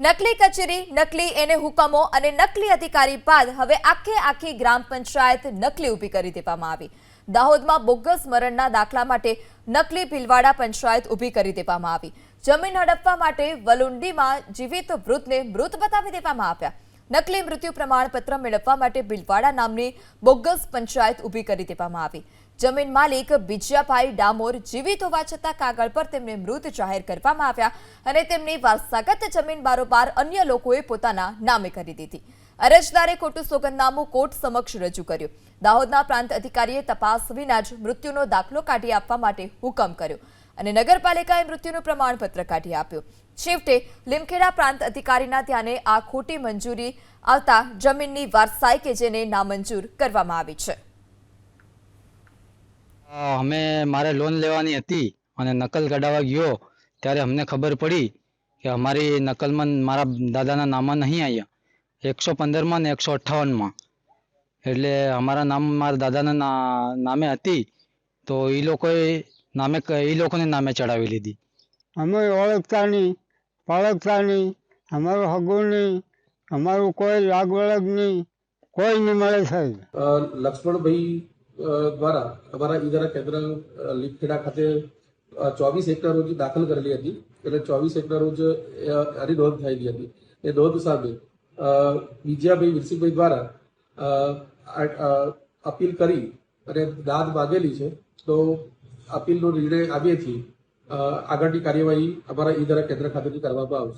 નકલી કચેરી, નકલી એને હુકમો અને નકલી અધિકારી બાદ હવે આખે આખી ગ્રામ પંચાયત નકલી ઊભી કરી દેવામાં આવી. દાહોદમાં બોગસ મરણના દાખલા માટે નકલી ભીલવાડા પંચાયત ઊભી કરી દેવામાં આવી. જમીન હડપવા માટે વલુંડીમાં જીવિત વૃદ્ધને મૃત બતાવી દેવામાં આવ્યા. નકલી મૃત્યુ પ્રમાણપત્ર મેળવવા માટે ભીલવાડા નામની બોગસ પંચાયત ઊભી કરી દેવામાં આવી. જમીન માલિક બીજાભાઈ ડામોર જીવિત હોવા છતાં કાગળ પર તેમને મૃત જાહેર કરવામાં આવ્યા અને તેમની વારસાગત જમીન બારોબાર અન્ય લોકોએ પોતાના નામે કરી દીધી. અરજદારે ખોટું સોગંદનામું કોર્ટ સમક્ષ રજૂ કર્યું. દાહોદના પ્રાંત અધિકારીએ તપાસ વિના જ મૃત્યુનો દાખલો કાઢી આપવા માટે હુકમ કર્યો. અને નગરપાલિકાએ મૃત્યુનું પ્રમાણપત્ર કાઢી આપ્યું. છેવટે લીમખેડા પ્રાંત અધિકારીના ધ્યાને આ ખોટી મંજૂરી આવતા જમીનની વારસાઈ કે જેને નામંજૂર કરવામાં આવી છે. અમે મારે લોન લેવાની હતી અને નકલ કઢાવવા ગયો ત્યારે અમને ખબર પડી કે અમારી નકલમાં મારા દાદાના નામમાં નહીં આવ્યા. એકસો પંદરમાં ને એકસો અઠ્ઠાવનમાં. એટલે અમારા નામ મારા દાદાના નામે હતી. તો એ લોકોએ નામે એ લોકોને નામે ચડાવી લીધી. અમે ઓળખતા નહીં પાળખતા નહીં અમારું હગું નહીં અમારું કોઈ લાગ વળગ નહીં કોઈ નહીં મળે સાહેબ. લક્ષ્મણભાઈ દ્વારા અમારા ઈદરા કેન્દ્ર લીપખેડા ખાતે ચોવીસ એકના રોજ દાખલ કરેલી હતી. એટલે ચોવીસ એકના રોજ એની નોંધ થયેલી હતી. એ નોંધ સામે વિજયાભાઈ વિરસિંહભાઈ દ્વારા અપીલ કરી અને દાદ માગેલી છે. તો અપીલનો નિર્ણય આવ્યેથી આગળની કાર્યવાહી અમારા ઈદરા કેન્દ્ર ખાતેથી કરવામાં આવશે.